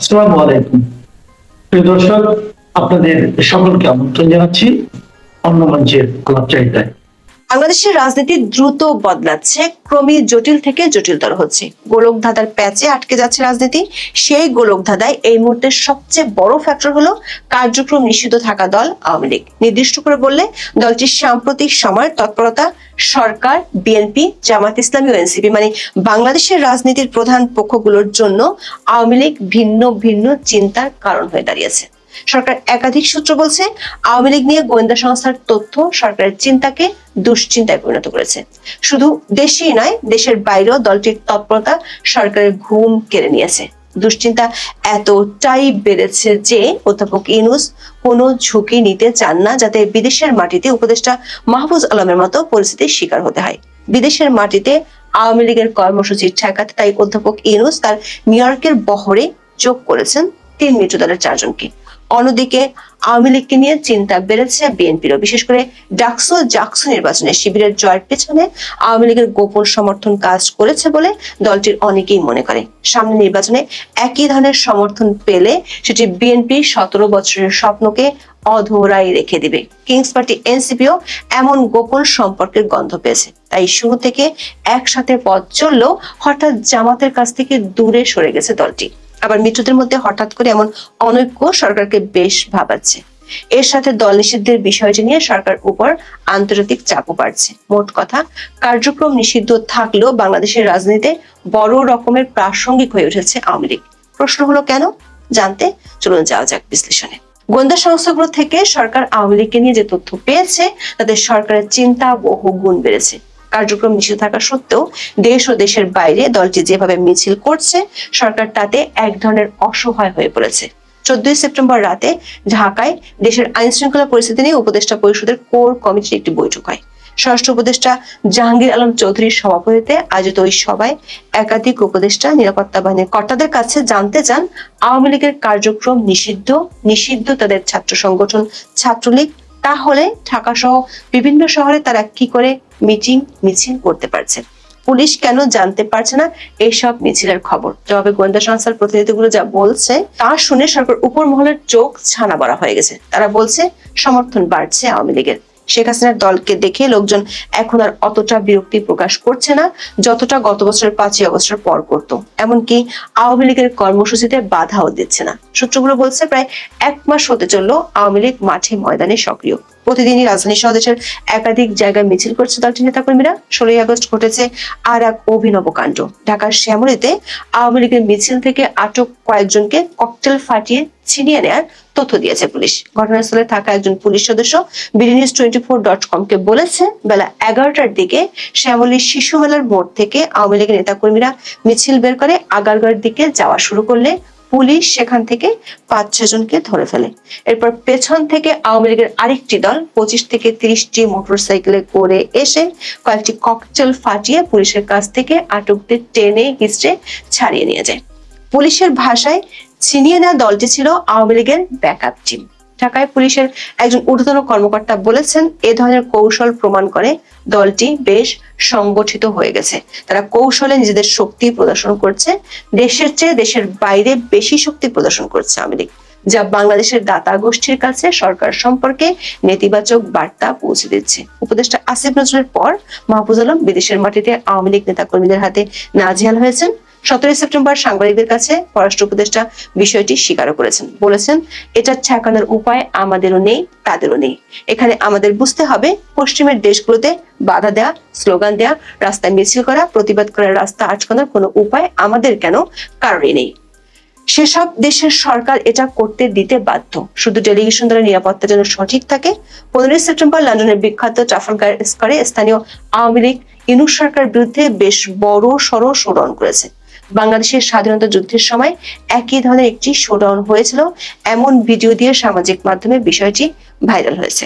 আসসালামু আলাইকুম। প্রিয় দর্শক আপনাদের সকলকে আমন্ত্রণ জানাচ্ছি অন্য মঞ্চের আলাপচারিতায় বাংলাদেশের রাজনীতি দ্রুত বদলাচ্ছে, ক্রমে জটিল থেকে জটিলতর হচ্ছে। গোলক ধাঁধার প্যাচে আটকে যাচ্ছে রাজনীতি। সেই গোলক ধাঁধায় এই মুহূর্তে সবচেয়ে বড় ফ্যাক্টর হলো কার্যক্রম নিষিদ্ধ থাকা দল আওয়ামী লীগ। নির্দিষ্ট করে বললে, দলটির সাম্প্রতিক সময়ের তৎপরতা সরকার বিএনপি জামাত ইসলামী ও এনসিপি মানে বাংলাদেশের রাজনীতির প্রধান পক্ষগুলোর জন্য আওয়ামী লীগ ভিন্ন ভিন্ন চিন্তার কারণ হয়ে দাঁড়িয়েছে। সরকার একাধিক সূত্র বলছে, আওয়ামী লীগ নিয়ে গোয়েন্দা সংস্থার তথ্য সরকারের চিন্তাকে দুশ্চিন্তায় পরিণত করেছে। শুধু দেশেই নয়, দেশের বাইরেও দলটির তৎপরতা সরকারের ঘুম কেড়ে নিয়েছে। দুশ্চিন্তা এতটাই বেড়েছে যে অধ্যাপক ইনুস কোনো ঝুঁকি নিতে চান না, যাতে বিদেশের মাটিতে উপদেষ্টা মাহফুজ আলমের মতো পরিস্থিতির শিকার হতে হয়। বিদেশের মাটিতে আওয়ামী লীগের কর্মসূচি ঠেকাতে তাই অধ্যাপক ইনুস তার নিউ বহরে যোগ করেছেন তিন মিত্র দলের চারজনকে। অন্যদিকে আওয়ামী লীগকে নিয়ে চিন্তা বেড়েছে বিএনপিরও। বিশেষ করে ডাকসো জাকসো নির্বাচনে শিবিরের জয়ের পেছনে আওয়ামী লীগের গোপন সমর্থন কাজ করেছে বলে দলটির অনেকেই মনে করে। সামনে নির্বাচনে একই ধরনের সমর্থন পেলে সেটি বিএনপি সতেরো বছরের স্বপ্নকে অধরাই রেখে দিবে। কিংস পার্টি এনসিপিও এমন গোপন সম্পর্কের গন্ধ পেয়েছে। তাই শুরু থেকে একসাথে পথ চললেও হঠাৎ জামাতের কাছ থেকে দূরে সরে গেছে দলটি। আবার মিত্রদের মধ্যে হঠাৎ করে এমন অনৈক্য সরকারকে বেশ ভাবাচ্ছে। এর সাথে দল নিষিদ্ধের বিষয়টি নিয়ে সরকার উপর আন্তর্জাতিক চাপও বাড়ছে। মোট কথা, কার্যক্রম নিষিদ্ধ থাকলেও বাংলাদেশের রাজনীতিতে বড় রকমের প্রাসঙ্গিক হয়ে উঠেছে আওয়ামী লীগ। প্রশ্ন হলো কেন? জানতে চলুন যাওয়া যাক বিশ্লেষণে। গোয়েন্দা সংস্থাগুলো থেকে সরকার আওয়ামী লীগকে নিয়ে যে তথ্য পেয়েছে, তাতে সরকারের চিন্তা বহু গুণ বেড়েছে। কার্যক্রম নিষিদ্ধ থাকা সত্ত্বেও দেশ ও দেশের বাইরে দলটি যেভাবে মিছিল করছে, সরকার তাতে এক ধরনের অসহায় হয়ে পড়েছে। চোদ্দই সেপ্টেম্বর রাতে ঢাকায় দেশের আইন শৃঙ্খলা পরিস্থিতি নিয়ে উপদেষ্টা পরিষদের কোর কমিটির একটি বৈঠক হয়। স্বরাষ্ট্র উপদেষ্টা জাহাঙ্গীর আলম চৌধুরীর সভাপতিতে আয়োজিত ওই সভায় একাধিক উপদেষ্টা, নিরাপত্তা বাহিনীর কর্তাদের কাছে জানতে চান, আওয়ামী লীগের কার্যক্রম নিষিদ্ধ নিষিদ্ধ তাদের ছাত্র সংগঠন ছাত্রলীগ তাহলে ঢাকা সহ বিভিন্ন শহরে তারা কি করে মিটিং, মিছিল করতে পারছে? পুলিশ কেন জানতে পারছে না এইসব মিছিলের খবর? জবাবে গোয়েন্দা সংস্থার প্রতিনিধিগুলো যা বলছে, তা শুনে সরকার উপর মহলের চোখ ছানা বড়া হয়ে গেছে। তারা বলছে, সমর্থন বাড়ছে আওয়ামী লীগের। শেখ হাসিনার দলকে দেখে লোকজন এখন আর অতটা বিরক্তি প্রকাশ করছে না, যতটা গত বছরের পাঁচই অবস্থার পর করত। এমনকি আওয়ামী লীগের কর্মসূচিতে বাধাও দিচ্ছে না। সূত্রগুলো বলছে প্রায় এক মাস হতে চলল আওয়ামী লীগ মাঠে ময়দানে সক্রিয়। প্রতিদিনই রাজধানী সহ দেশের একাধিক জায়গায় মিছিল করছে দলটির নেতাকর্মীরা। ষোলোই আগস্ট ঘটেছে আর এক অভিনব কাণ্ড। ঢাকার শ্যামলীতে আওয়ামী লীগের মিছিল থেকে আটক কয়েকজনকে ককটেল ফাটিয়ে ছিনিয়ে নেয়ার তথ্য দিয়েছে পুলিশ। ঘটনাস্থলে থাকা একজন পুলিশ সদস্য BD news twenty four dot com কে বলেছে, বেলা এগারোটার দিকে শ্যামলী শিশু মেলার মোড় থেকে আওয়ামী লীগের নেতাকর্মীরা মিছিল বের করে আগারগার দিকে যাওয়া শুরু করলে পুলিশ সেখান থেকে পাঁচ ছজনকে ধরে ফেলে। এরপর পেছন থেকে আওয়ামী লীগের আরেকটি দল পঁচিশ থেকে তিরিশটি মোটরসাইকেলে করে এসে কয়েকটি ককটেল ফাটিয়ে পুলিশের কাছ থেকে আটকদের টেনে হিস্ট্রে ছাড়িয়ে নিয়ে যায়। পুলিশের ভাষায় ছিনিয়ে নেওয়া দলটি ছিল আওয়ামী লীগের ব্যাকআপ টিম। ঢাকায় পুলিশের একজন ঊর্ধ্বতন কর্মকর্তা বলেছেন, এ ধরনের কৌশল প্রমাণ করে দলটি বেশ সংগঠিত হয়ে গেছে। তারা কৌশলে নিজেদের শক্তি প্রদর্শন করছে, দেশের চেয়ে দেশের বাইরে বেশি শক্তি প্রদর্শন করছে আওয়ামী যা বাংলাদেশের দাতা গোষ্ঠীর কাছে সরকার সম্পর্কে নেতিবাচক বার্তা পৌঁছে দিচ্ছে। উপদেষ্টা আসিফ নজরুলের পর মাহফুজ আলম বিদেশের মাটিতে আওয়ামী লীগ নেতাকর্মীদের হাতে নাজেহাল হয়েছেন। সতেরোই সেপ্টেম্বর সাংবাদিকদের কাছে পররাষ্ট্র উপদেষ্টা বিষয়টি স্বীকারও করেছেন। বলেছেন, এটা ঠেকানোর উপায় আমাদেরও নেই, তাদেরও নেই। এখানে আমাদের বুঝতে হবে, পশ্চিমের দেশগুলোতে বাধা দেয়া, স্লোগান দেয়া, রাস্তায় মিছিল করা, প্রতিবাদ করার রাস্তা আটকানোর কোনো উপায় আমাদের কেন? কারণই নেই। সেসব দেশের সরকার এটা করতে দিতে বাধ্য। শুধু ডেলিগেশন দ্বারা নিরাপত্তা যেন সঠিক থাকে, পনেরোই সেপ্টেম্বর লন্ডনের বিখ্যাত ট্রাফালগার স্কোয়ারে স্থানীয় আওয়ামী লীগ, ইনুস সরকার বিরুদ্ধে বেশ বড় সড় শোডাউন করেছে। বাংলাদেশের স্বাধীনতা যুদ্ধের সময় একই ধরনের একটি শোডাউন হয়েছিল। এমন ভিডিও দিয়ে সামাজিক মাধ্যমে বিষয়টি ভাইরাল হয়েছে।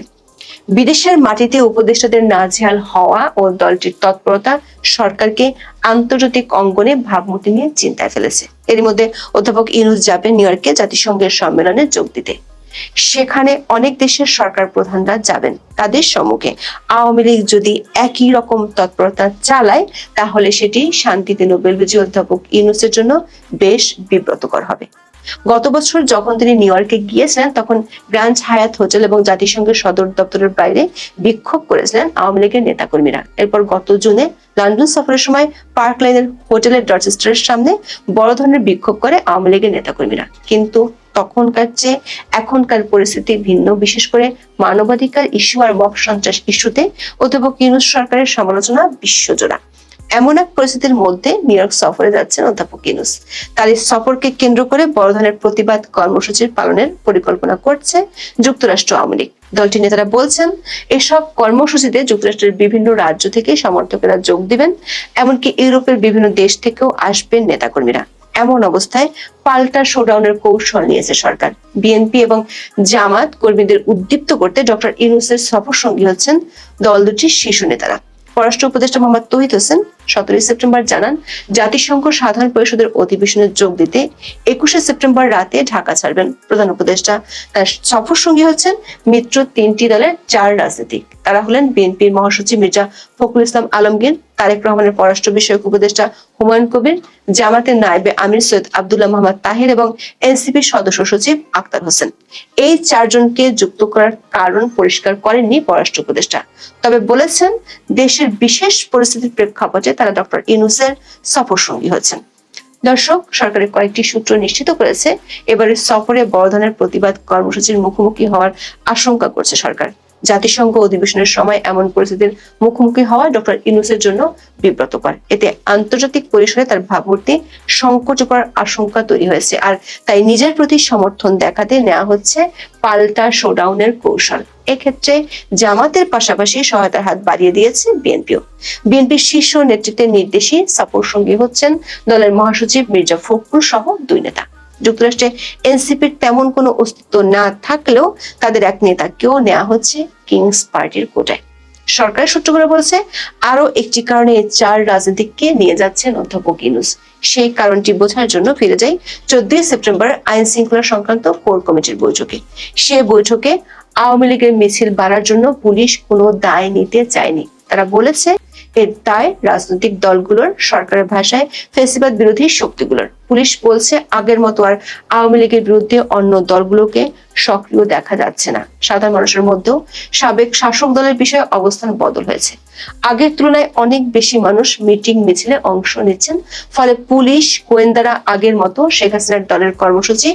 বিদেশের মাটিতে উপদেষ্টাদের নাজেহাল হওয়া ও দলটির তৎপরতা সরকারকে আন্তর্জাতিক অঙ্গনে ভাবমূর্তি নিয়ে চিন্তায় ফেলেছে। এর মধ্যে অধ্যাপক ইনুস যাবেন নিউ ইয়র্কে জাতিসংঘের সম্মেলনে যোগ দিতে সেখানে অনেক দেশের সরকার প্রধানরা যাবেন। তাদের সম্মুখে আওয়ামী লীগ যদি একই রকম তৎপরতা চালায়, তাহলে সেটি শান্তিতে নোবেল বিজয়ী অধ্যাপক ইউনুসের জন্য বেশ বিব্রতকর হবে। গত বছর যখন তিনি নিউ ইয়র্কে গিয়েছিলেন, তখন গ্র্যান্ড হায়াত হোটেল এবং জাতিসংঘের সদর দপ্তরের বাইরে বিক্ষোভ করেছিলেন আওয়ামী লীগের নেতাকর্মীরা। এরপর গত জুনে লন্ডন সফরের সময় পার্ক লাইনের হোটেলের ডরচেস্টারের সামনে বড় ধরনের বিক্ষোভ করে আওয়ামী লীগের নেতাকর্মীরা। কিন্তু তখনকার চেয়ে এখনকার পরিস্থিতি ভিন্ন। বিশেষ করে মানবাধিকার ইস্যু আর মব সন্ত্রাস ইস্যুতে অধ্যাপক ইউনুস সরকারের সমালোচনা বিশ্বজোড়া। এমন এক পরিস্থিতির মধ্যে নিউ ইয়র্ক সফরে যাচ্ছেন অধ্যাপক ইউনুস। তার এই সফরকে কেন্দ্র করে বড় ধরনের প্রতিবাদ কর্মসূচির পালনের পরিকল্পনা করছে যুক্তরাষ্ট্র আওয়ামী লীগ। দলটির নেতারা বলছেন, এসব কর্মসূচিতে যুক্তরাষ্ট্রের বিভিন্ন রাজ্য থেকে সমর্থকেরা যোগ দিবেন, এমনকি ইউরোপের বিভিন্ন দেশ থেকেও আসবেন নেতাকর্মীরা। এমন অবস্থায় পাল্টা শোডাউনের কৌশল নিয়েছে সরকার। বিএনপি এবং জামাত কর্মীদের উদ্দীপ্ত করতে ডক্টর ইউনুসের সফর সঙ্গী হচ্ছেন দল দুটির শীর্ষ নেতারা। পররাষ্ট্র উপদেষ্টা মোহাম্মদ তহিদ হোসেন সতেরোই সেপ্টেম্বর জানান, জাতিসংঘ সাধারণ পরিষদের অধিবেশনে যোগ দিতে একুশে সেপ্টেম্বর রাতে ঢাকা ছাড়বেন প্রধান উপদেষ্টা। তার সফর সঙ্গী হচ্ছেন মিত্র তিনটি দলের চার রাজনীতিক। তারা হলেন বিএনপির মহাসচিব মির্জা ফখরুল ইসলাম আলমগীর, তারেক রহমানের পররাষ্ট্র বিষয়ক উপদেষ্টা হুমায়ুন কবির, জামাতের নায়েবে আমির সৈয়দ আব্দুল্লাহ মোহাম্মদ তাহির এবং এনসিপির সদস্য সচিব আক্তার হোসেন। এই চারজনকে যুক্ত করার কারণ পরিষ্কার করেননি পররাষ্ট্র উপদেষ্টা। তবে বলেছেন, দেশের বিশেষ পরিস্থিতির প্রেক্ষাপটে তারা ডক্টর ইনুসের সফর সঙ্গী হচ্ছেন দর্শক, সরকারের কয়েকটি সূত্র নিশ্চিত করেছে এবারে সফরে বড় ধরনের প্রতিবাদ কর্মসূচির মুখোমুখি হওয়ার আশঙ্কা করছে সরকার। জাতিসংঘ অধিবেশনের সময় এমন পরিস্থিতির মুখোমুখি হওয়া ডক্টর ইনুসের জন্য বিব্রতকর। এতে আন্তর্জাতিক পরিসরে তার ভাবমূর্তি সংকট করার আশঙ্কা তৈরি হয়েছে আর তাই নিজের প্রতি সমর্থন দেখাতে নেওয়া হচ্ছে পাল্টা শোডাউনের কৌশল। এক্ষেত্রে জামাতের পাশাপাশি সহায়তার হাত বাড়িয়ে দিয়েছে বিএনপিও। বিএনপির শীর্ষ নেতৃত্বের নির্দেশী সাপোর্ট সঙ্গী হচ্ছেন দলের মহাসচিব মির্জা ফখরুল সহ দুই নেতা। যুক্তরাষ্ট্রে এনসিপির তেমন কোনো অস্তিত্ব না থাকলেও তাদের এক নেতাকেও নেওয়া হচ্ছে কিংস পার্টির কোটায়। সরকারি সূত্রগুলো বলছে আরও একটি কারণে চার রাজনীতিককে নিয়ে যাচ্ছেন অধ্যাপক ইনুস সেই কারণটি বোঝার জন্য ফিরে যাই চোদ্দই সেপ্টেম্বর আইন শৃঙ্খলা সংক্রান্ত কোর কমিটির বৈঠকে। সে বৈঠকে আওয়ামী লীগের মিছিল বাড়ার জন্য পুলিশ কোনো দায় নিতে চায়নি। তারা বলেছে, এর দায় রাজনৈতিক দলগুলোর, সরকারের ভাষায় ফেসিবাদ বিরোধী শক্তিগুলোর। পুলিশ বলছে আগের মতো আর আওয়ামী লীগের বিরুদ্ধে অন্য দলগুলোকে সক্রিয় দেখা যাচ্ছে না। সাধারণ মানুষের মধ্যেও সাবেক শাসক দলের বিষয়ে অবস্থান বদল হয়েছে। আগের তুলনায় অনেক বেশি মানুষ মিটিং মিছিলে অংশ নিচ্ছেন, ফলে পুলিশ, গোয়েন্দারা আগের মতো শেখ হাসিনার দলের কর্মসূচি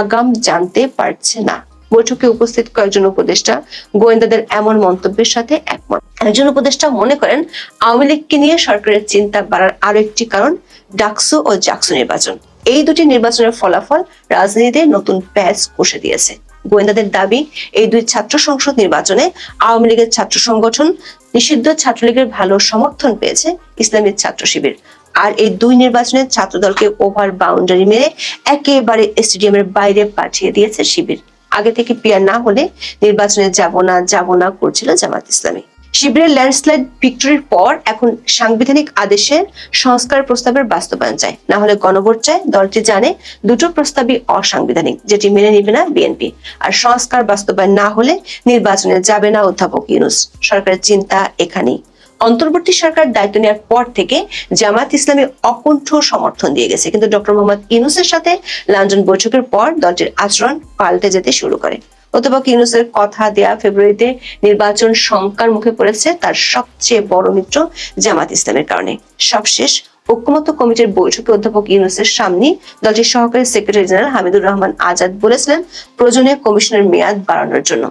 আগাম জানতে পারছে না। বৈঠকে উপস্থিত কয়েকজন উপদেষ্টা গোয়েন্দাদের এমন মন্তব্যের সাথে একমত। একজন উপদেষ্টা মনে করেন, আওয়ামী লীগকে নিয়ে সরকারের চিন্তা বাড়ার আরও একটি কারণ ডাকসু ও জাকসু নির্বাচন। এই দুটি নির্বাচনের ফলাফল রাজনীতিতে নতুন প্যাচ কষে দিয়েছে। গোয়েন্দাদের দাবি, এই দুই ছাত্র সংসদ নির্বাচনে আওয়ামী লীগের ছাত্র সংগঠন নিষিদ্ধ ছাত্রলীগের ভালো সমর্থন পেয়েছে ইসলামী ছাত্র শিবির। আর এই দুই নির্বাচনে ছাত্রদলকে ওভার বাউন্ডারি মেরে একেবারে স্টেডিয়ামের বাইরে পাঠিয়ে দিয়েছে শিবির। আগে থেকে পিয়ার না হলে নির্বাচনে যাব না যাব না করছিল জামাত ইসলামী। শিবিরের ল্যান্ডস্লাইড ভিক্টরির পর এখন সাংবিধানিক আদেশের সংস্কার প্রস্তাবের বাস্তবায়ন চায়। না হলে গণভোট চায়। দলটি জানে দুটো প্রস্তাবই অসাংবিধানিক, যেটি মেনে নিবে না বিএনপি। আর সংস্কার বাস্তবায়ন না হলে নির্বাচনে যাবে না অধ্যাপক ইউনুস। সরকারের চিন্তা এখানেই। অন্তর্বর্তী সরকার দায়িত্ব নেওয়ার পর থেকে জামাত ইসলামী অকুণ্ঠ সমর্থন দিয়ে গেছে। কিন্তু ডক্টর মোহাম্মদ ইউনুসের সাথে লন্ডন বৈঠকের পর দলটির আচরণ পাল্টে যেতে শুরু করে। অধ্যাপক ইউনুসের কথা দেয়া ফেব্রুয়ারিতে নির্বাচন শঙ্কার মুখে পড়েছে তার সবচেয়ে বড় মিত্র জামাত ইসলামের কারণে। সবশেষ ঐক্যমত্য কমিটির বৈঠকে অধ্যাপক ইউনুসের সামনে দলটির সহকারী সেক্রেটারি জেনারেল হামিদুর রহমান আজাদ বলেছিলেন প্রয়োজনে কমিশনের মেয়াদ বাড়ানোর জন্য।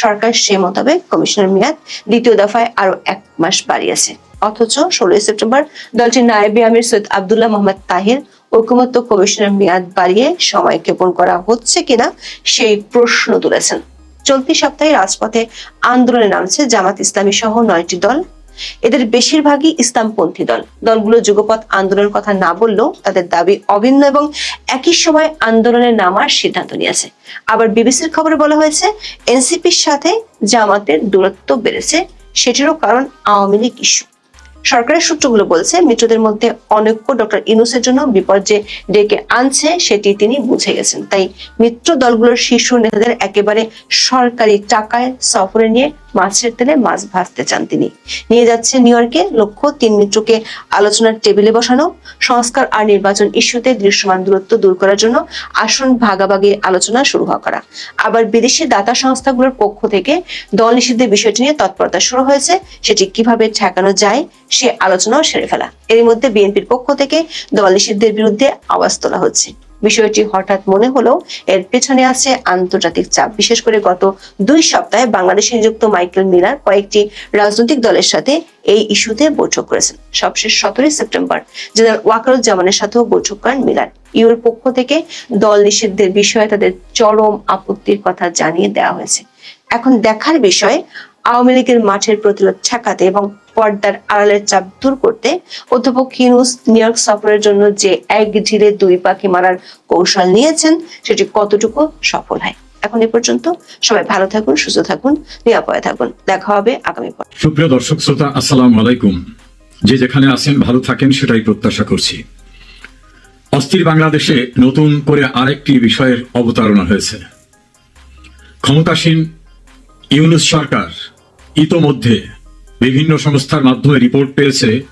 সরকার সে মোতাবেক কমিশনের মেয়াদ দ্বিতীয় দফায় আরও এক মাস বাড়িয়েছে অথচ ষোলোই সেপ্টেম্বর দলটির নায়েবে আমির সৈয়দ আবদুল্লাহ মোহাম্মদ তাহির ঐকমত্য কমিশনের মেয়াদ বাড়িয়ে সময় ক্ষেপণ করা হচ্ছে কিনা সেই প্রশ্ন তুলেছেন। চলতি সপ্তাহে রাজপথে আন্দোলনে নামছে জামাত ইসলামী সহ নয়টি দল। এদের বেশিরভাগই ইসলামপন্থী দল। দলগুলো যুগপৎ আন্দোলনের কথা না বললেও তাদের দাবি অভিন্ন এবং একই সময় আন্দোলনে নামার সিদ্ধান্ত নিয়েছে। আবার বিবিসির খবরে বলা হয়েছে, এনসিপির সাথে জামাতের দূরত্ব বেড়েছে, সেটিরও কারণ আওয়ামী লীগ ইস্যু। সরকারের সূত্রগুলো বলছে, মিত্রদের মধ্যে অনৈক্য ডক্টর ইনুসের জন্য বিপদ যে ডেকে আনছে, সেটি তিনি বুঝে গেছেন। তাই মিত্র দলগুলোর শীর্ষ নেতাদের একেবারে সরকারি টাকায় সফরে নিয়ে মাছের তেলে মাছ ভাজতে চান তিনি। নিয়ে যাচ্ছে নিউ ইয়র্কে লক্ষ্য তিন মিত্রকে আলোচনার টেবিলে বসানো, সংস্কার আর নির্বাচন ইস্যুতে দৃশ্যমান দূরত্ব দূর করার জন্য আসন ভাগাভাগি আলোচনা শুরু হওয়া করা। আবার বিদেশি দাতা সংস্থাগুলোর পক্ষ থেকে দল নিষিদ্ধের বিষয়টি নিয়ে তৎপরতা শুরু হয়েছে, সেটি কীভাবে ঠেকানো যায় সে আলোচনাও সেরে ফেলা। এর মধ্যে বিএনপির পক্ষ থেকে দল নিষিদ্ধের বিরুদ্ধে আওয়াজ তোলা হচ্ছে। বিষয়টি হঠাৎ মনে হলেও এর পেছনে আছে আন্তর্জাতিক চাপ। বিশেষ করে গত দুই সপ্তাহে বাংলাদেশে নিযুক্ত মাইকেল মিলার কয়েকটি রাজনৈতিক দলের সাথে এই ইস্যুতে বৈঠক করেছেন। সবশেষ সতেরোই সেপ্টেম্বর জেনারেল ওয়াকারুজ্জামানের সাথেও বৈঠক করেন মিলার। ইউর পক্ষ থেকে দল নিষিদ্ধের বিষয়ে তাদের চরম আপত্তির কথা জানিয়ে দেওয়া হয়েছে। এখন দেখার বিষয় আওয়ামী লীগের মাঠের প্রতিরোধ ঠেকাতে এবং পর্দার আড়ালের চাপ দূর করতে অধ্যাপক হিনুস নিউ ইয়র্ক সফরের জন্য যে এক ঢিলে দুই পাখি মারার কৌশল নিয়েছেন, সেটি কতটুকু সফল হয়? এখন এ পর্যন্ত সবাই ভালো থাকুন, সুস্থ থাকুন, নিরাপদে থাকুন। দেখা হবে আগামী পর সুপ্রিয় দর্শক শ্রোতা, আসসালাম আলাইকুম। যে যেখানে আছেন, ভালো থাকেন, সেটাই প্রত্যাশা করছি। অস্থির বাংলাদেশে নতুন করে আরেকটি বিষয়ের অবতারণা হয়েছে। ক্ষমতাসীন ইউনুস সরকার ইতোমধ্যে বিভিন্ন সংস্থার মাধ্যমে রিপোর্ট পেয়েছে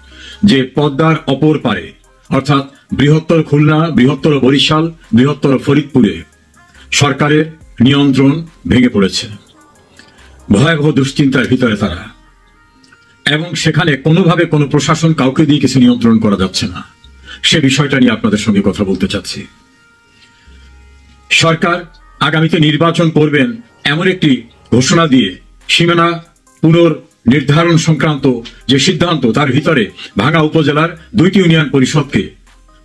যে পদ্মার অপর পারে, অর্থাৎ বৃহত্তর খুলনা, বৃহত্তর বরিশাল, বৃহত্তর ফরিদপুরে সরকারের নিয়ন্ত্রণ ভেঙে পড়েছে। ভয়াবহ দুশ্চিন্তার ভিতরে তারা। এবং সেখানে কোনোভাবে কোনো প্রশাসন কাউকে দিয়ে কিছু নিয়ন্ত্রণ করা যাচ্ছে না। সে বিষয়টা নিয়ে আপনাদের সঙ্গে কথা বলতে চাচ্ছি। সরকার আগামীতে নির্বাচন করবেন এমন একটি ঘোষণা দিয়ে সীমানা পুনর নির্ধারণ সংক্রান্ত যে সিদ্ধান্ত, তার ভিতরে ভাঙা উপজেলার দুইটি ইউনিয়ন পরিষদকে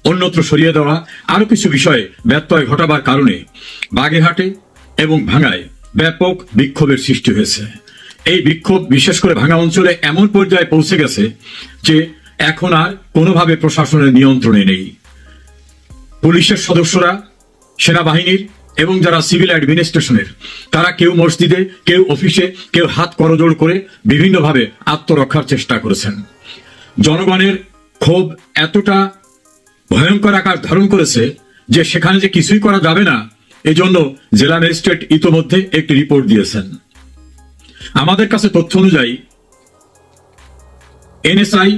অন্যত্র সরিয়ে দেওয়া আরও কিছু বিষয়ে ব্যত্যয় ঘটাবার কারণে বাগেরহাটে এবং ভাঙায় ব্যাপক বিক্ষোভের সৃষ্টি হয়েছে। এই বিক্ষোভ বিশেষ করে ভাঙা অঞ্চলে এমন পর্যায়ে পৌঁছে গেছে যে এখন আর কোনোভাবে প্রশাসনের নিয়ন্ত্রণে নেই। পুলিশের সদস্যরা, সেনাবাহিনীর এবং যারা সিভিল অ্যাডমিনিস্ট্রেশনের, তারা কেউ মসজিদে, কেউ অফিসে, কেউ হাত করজোড় করে বিভিন্নভাবে আত্মরক্ষার চেষ্টা করেছেন। জনগণের ক্ষোভ এতটা ভয়ঙ্কর আকার ধারণ করেছে যে সেখানে যে কিছুই করা যাবে না, এজন্য জেলা ম্যাজিস্ট্রেট ইতোমধ্যে একটি রিপোর্ট দিয়েছেন। আমাদের কাছে তথ্য অনুযায়ী, এনএসআই,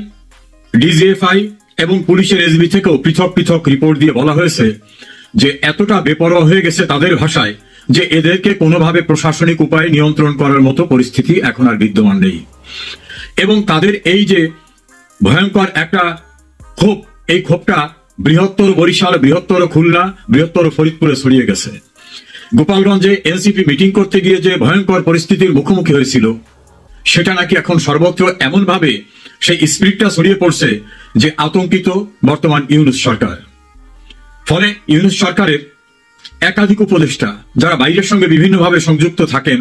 ডিজিএফআই এবং পুলিশের এসবি থেকেও পৃথক পৃথক রিপোর্ট দিয়ে বলা হয়েছে যে এতটা বেপরোয়া হয়ে গেছে তাদের ভাষায় যে এদেরকে কোনোভাবে প্রশাসনিক উপায়ে নিয়ন্ত্রণ করার মতো পরিস্থিতি এখন আর বিদ্যমান নেই। এবং তাদের এই যে ভয়ঙ্কর একটা ক্ষোভ, এই ক্ষোভটা বৃহত্তর বরিশাল, বৃহত্তর খুলনা, বৃহত্তর ফরিদপুরে ছড়িয়ে গেছে। গোপালগঞ্জে এনসিপি মিটিং করতে গিয়ে যে ভয়ঙ্কর পরিস্থিতির মুখোমুখি হয়েছিল, সেটা নাকি এখন সর্বত্র এমনভাবে সেই স্পিরিটটা ছড়িয়ে পড়ছে যে আতঙ্কিত বর্তমান ইউনুস সরকার। ফলে ইউনুস সরকারের একাধিক উপদেষ্টা যারা বাইরের সঙ্গে বিভিন্নভাবে সংযুক্ত থাকেন,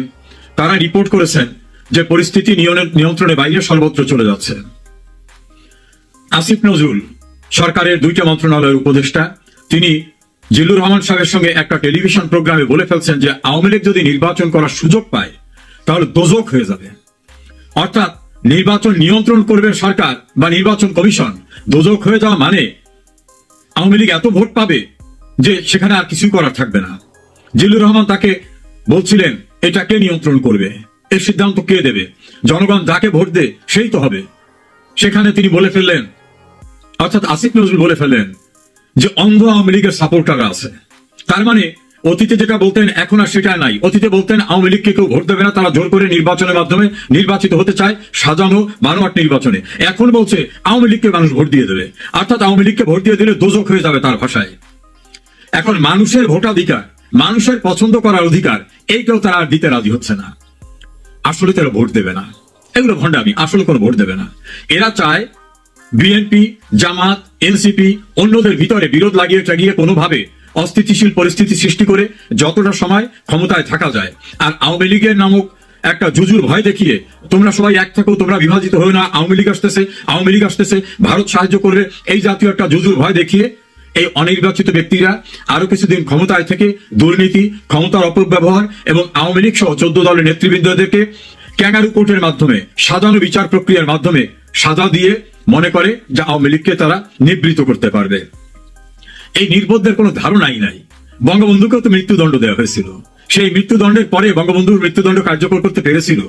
তারা রিপোর্ট করেছেন যে পরিস্থিতি নিয়ন্ত্রণের বাইরে সর্বত্র চলে যাচ্ছে। আসিফ নজরুল সরকারের দুইটা মন্ত্রণালয়ের উপদেষ্টা, তিনি জিল্লুর রহমান সাহেবের সঙ্গে একটা টেলিভিশন প্রোগ্রামে বলে ফেলছেন যে আওয়ামী লীগ যদি নির্বাচন করার সুযোগ পায়, তাহলে দোজক হয়ে যাবে। অর্থাৎ নির্বাচন নিয়ন্ত্রণ করবে সরকার বা নির্বাচন কমিশন, দোজক হয়ে যাওয়া মানে আওয়ামী লীগ এত ভোট পাবে যে সেখানে আর কিছুই করার থাকবে না। জিল্লুর রহমান তাকে বলছিলেন, এটা কে নিয়ন্ত্রণ করবে? এর সিদ্ধান্ত কে দেবে? জনগণ যাকে ভোট দে সেই তো হবে। সেখানে তিনি বলে ফেললেন, অর্থাৎ আসিফ নজরুল বলে ফেললেন যে অন্ধ আওয়ামী লীগের সাপোর্টাররা আছে। তার মানে অতীতে যেটা বলতেন, এখন আর সেটা নাই। অতীতে বলতেন, আওয়ামী লীগকে কেউ ভোট দেবে না, তারা জোর করে নির্বাচনের মাধ্যমে নির্বাচিত হতে চায়, সাজানো বানোয়াট নির্বাচনে। এখন বলছে, আওয়ামী লীগকে মানুষ ভোট দিয়ে দেবে। অর্থাৎ আওয়ামী লীগকে ভোট দিয়ে দিলে দোজক হয়ে যাবে তার ভাষায়। এখন মানুষের ভোটাধিকার, মানুষের পছন্দ করার অধিকার, এইটাও তারা আর দিতে রাজি হচ্ছে না। আসলে তারা ভোট দেবে না। এগুলো ভণ্ডামি, আসলে কোনো ভোট দেবে না। এরা চায় বিএনপি, জামাত, এনসিপি, অন্যদের ভিতরে বিরোধ লাগিয়ে টাগিয়ে কোনোভাবে অস্থিতিশীল পরিস্থিতি সৃষ্টি করে যতটা সময় ক্ষমতায় থাকা যায়। আর আওয়ামী লীগের নামক একটা জুজুর ভয় দেখিয়ে তোমরা সবাই এক থাকো, তোমরা বিভাজিত হয়ে না, আওয়ামী লীগ আসতেছে, আওয়ামী লীগ আসতেছে, ভারত সাহায্য করবে, এই জাতীয় একটা জুজুর ভয় দেখিয়ে এই অনির্বাচিত ব্যক্তিরা আরও কিছুদিন ক্ষমতায় থেকে দুর্নীতি, ক্ষমতার অপব্যবহার এবং আওয়ামী লীগ সহ চোদ্দ দলের নেতৃবৃন্দদেরকে ক্যাঙ্গারু কোর্টের মাধ্যমে, সাজানো বিচার প্রক্রিয়ার মাধ্যমে সাজা দিয়ে মনে করে যে আওয়ামী লীগকে তারা নিবৃত করতে পারবে। এই নির্বোধদের কোনো ধারণাই নাই। বঙ্গবন্ধুকেও তো মৃত্যুদণ্ড দেওয়া হয়েছিল। সেই মৃত্যুদণ্ডের পরে বঙ্গবন্ধুর মৃত্যুদণ্ড কার্যকর করতে পেরেছিল।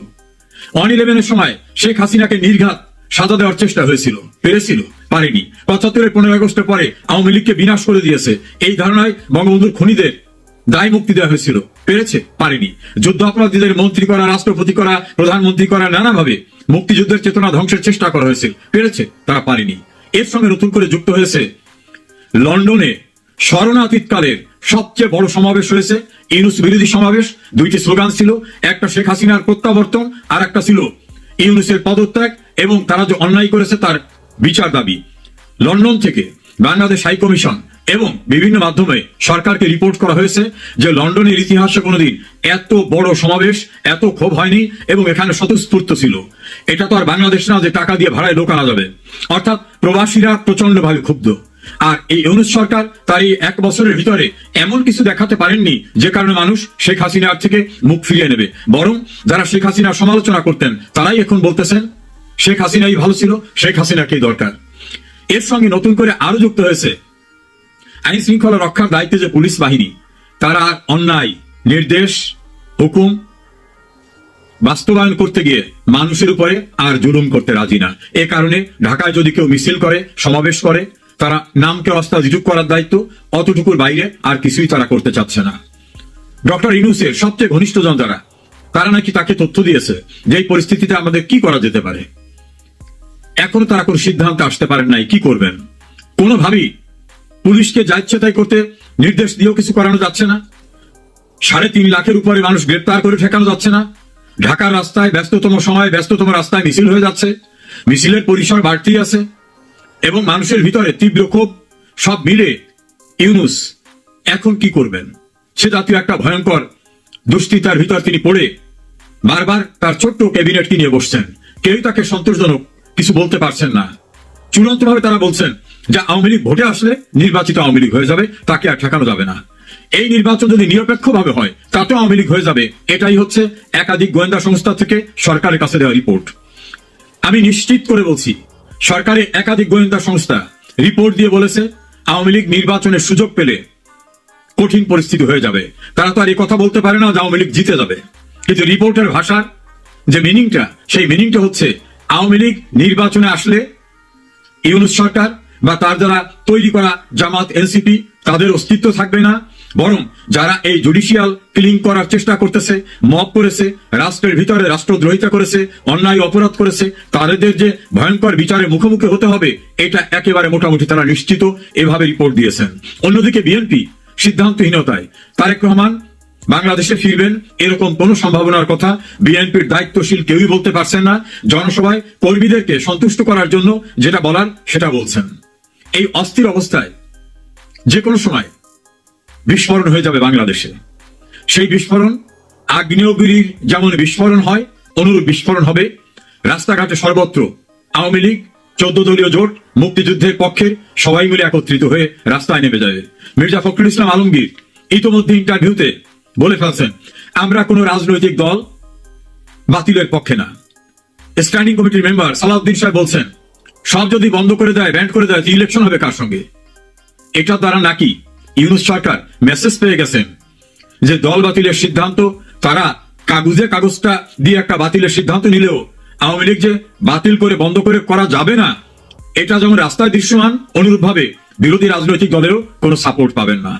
ওয়ান ইলেভেনের সময় শেখ হাসিনাকে নির্ঘাত সাজা দেওয়ার চেষ্টা হয়েছিল। পেরেছিল, পারেনি। পঁচাত্তরের পনেরো আগস্টের পরে আওয়ামী লীগকে বিনাশ করে দিয়েছে। এই ধারণায় বঙ্গবন্ধুর খুনিদের দায় মুক্তি দেওয়া হয়েছিল। পেরেছে, পারেনি। যুদ্ধ অপরাধীদের মন্ত্রী করা, রাষ্ট্রপতি করা, প্রধানমন্ত্রী করা, নানাভাবে মুক্তিযুদ্ধের চেতনা ধ্বংসের চেষ্টা করা হয়েছে। পেরেছে, তারা পারেনি। এর সঙ্গে নতুন করে যুক্ত হয়েছে লন্ডনে শরণাতীতকালের সবচেয়ে বড় সমাবেশ হয়েছে। ইউনুস বিরোধী সমাবেশ। দুইটি স্লোগান ছিল, একটা শেখ হাসিনার প্রত্যাবর্তন আর একটা ছিল ইউনুসের পদত্যাগ এবং তারা যে অন্যায় করেছে তার বিচার দাবি। লন্ডন থেকে বাংলাদেশ হাই কমিশন এবং বিভিন্ন মাধ্যমে সরকারকে রিপোর্ট করা হয়েছে যে লন্ডনের ইতিহাসে কোনোদিন এত বড় সমাবেশ, এত ক্ষোভ হয়নি এবং এখানে স্বতঃস্ফূর্ত ছিল। এটা তো আর বাংলাদেশ না যে টাকা দিয়ে ভাড়ায় লোক আনা যাবে অর্থাৎ প্রবাসীরা প্রচন্ডভাবে ক্ষুব্ধ। আর এই ইউনুস সরকার তার এই এক বছরের ভিতরে এমন কিছু দেখাতে পারেননি যে কারণে মানুষ শেখ হাসিনার থেকে মুখ ফিরিয়ে নেবে। বরং যারা শেখ হাসিনার সমালোচনা করতেন, তারাই এখন বলতেছেন, শেখ হাসিনাই ভালো ছিল, শেখ হাসিনাকেই দরকার। এর সঙ্গে নতুন করে আরও যুক্ত হয়েছে আইন শৃঙ্খলা রক্ষার দায়িত্বে যে পুলিশ বাহিনী, তারা অন্যায়, নির্দেশ, হুকুম বাস্তবায়ন করতে গিয়ে মানুষের উপরে আর জুলুম করতে রাজি না। এ কারণে ঢাকায় যদি কেউ মিছিল করে, সমাবেশ করে তারা নামকে অস্তা রিজুক করার দায়িত্ব অতটুকুর বাইরে আর কিছুই তারা করতে চাচ্ছে না। ডক্টর ইনুসের সবচেয়ে ঘনিষ্ঠজন যারা, তারা নাকি তাকে তথ্য দিয়েছে যে এই পরিস্থিতিতে আমাদের কি করা যেতে পারে। এখনও তারা কোনো সিদ্ধান্তে আসতে পারেন নাই, কি করবেন? কোনোভাবেই পুলিশকে যা ইচ্ছে তাই করতে নির্দেশ দিয়েও কিছু করানো যাচ্ছে না। সাড়ে তিন লাখের উপরে মানুষ গ্রেপ্তার করে ঠেকানো যাচ্ছে না। ঢাকার রাস্তায় ব্যস্ততম সময় ব্যস্ততম রাস্তায় মিছিল হয়ে যাচ্ছে। মিছিলের পরিসর বাড়তি আছে। এবং মানুষের ভিতরে তীব্র ক্ষোভ, সব মিলে ইউনুস এখন কি করবেন? সে জাতীয় একটা ভয়ঙ্কর দুশ্চিন্তার ভিতর তিনি পড়ে বারবার তার ছোট্ট ক্যাবিনেটকে নিয়ে বসছেন? কেউই তাকে সন্তোষজনক কিছু বলতে পারছেন না। চূড়ান্তভাবে তারা বলছেন যে আওয়ামী লীগ ভোটে আসলে নির্বাচিত আওয়ামী লীগ হয়ে যাবে, তাকে আর ঠেকানো যাবে না। এই নির্বাচন যদি নিরপেক্ষভাবে হয়, তাতেও আওয়ামী লীগ হয়ে যাবে। এটাই হচ্ছে একাধিক গোয়েন্দা সংস্থা থেকে সরকারের কাছে দেওয়া রিপোর্ট। আমি নিশ্চিত করে বলছি সরকারের একাধিক গোয়েন্দা সংস্থা রিপোর্ট দিয়ে বলেছে, আওয়ামী লীগ নির্বাচনের সুযোগ পেলে কঠিন পরিস্থিতি হয়ে যাবে। তারা তো আর এই কথা বলতে পারে না যে আওয়ামী লীগ জিতে যাবে। কিন্তু রিপোর্টের ভাষার যে মিনিংটা, সেই মিনিংটা হচ্ছে আওয়ামী লীগ নির্বাচনে আসলে ইউনুস সরকার বা তার দ্বারা তৈরি করা জামাত এনসিপি তাদের অস্তিত্ব থাকবে না। বরং যারা এই জুডিশিয়াল ক্লিন করার চেষ্টা করতেছে, মব করেছে, রাষ্ট্রের ভিতরে রাষ্ট্রদ্রোহিতা করেছে, অন্যায় অপরাধ করেছে, তাদের যে ভয়ঙ্কর বিচারে মুখোমুখি হতে হবে, এটা একেবারে মোটামুটি তারা নিশ্চিত এভাবে রিপোর্ট দিয়েছেন। অন্যদিকে বিএনপি সিদ্ধান্তহীনতায়। তারেক রহমান বাংলাদেশে ফিরবেন, এরকম কোন সম্ভাবনার কথা বিএনপির দায়িত্বশীল কেউই বলতে পারছেন না। জনসভায় কর্মীদেরকে সন্তুষ্ট করার জন্য যেটা বলার সেটা বলছেন। এই অস্থির অবস্থায় যে কোনো সময় বিস্ফোরণ হয়ে যাবে বাংলাদেশে। সেই বিস্ফোরণ আগ্নেয়গিরির যেমন বিস্ফোরণ হয়, অনুরূপ বিস্ফোরণ হবে। রাস্তাঘাটে সর্বত্র আওয়ামী লীগ, চোদ্দ দলীয় জোট, মুক্তিযুদ্ধের পক্ষে সবাই মিলে একত্রিত হয়ে রাস্তায় নেমে যাবে মির্জা ফখরুল ইসলাম আলমগীর ইতোমধ্যে ইন্টারভিউতে বলে ফেলছেন, আমরা কোনো রাজনৈতিক দল বাতিলের পক্ষে না। স্ট্যান্ডিং কমিটির মেম্বার সালাউদ্দিন সাহেব বলছেন, সব যদি বন্ধ করে দেয়, ব্যান্ড করে দেয় ইলেকশন হবে কার সঙ্গে? এটার দ্বারা নাকি ইউনুস সরকার মেসেজ পেয়ে গেছেন যে দল বাতিলের সিদ্ধান্ত, তারা কাগজে কাগজটা দিয়ে একটা বাতিলের সিদ্ধান্ত নিলেও আওয়ামী লীগ যে বাতিল করে বন্ধ করে করা যাবে না, এটা যেমন রাস্তায় দৃশ্যমান, অনুরূপভাবে বিরোধী রাজনৈতিক দলেরও কোনো সাপোর্ট পাবেন না।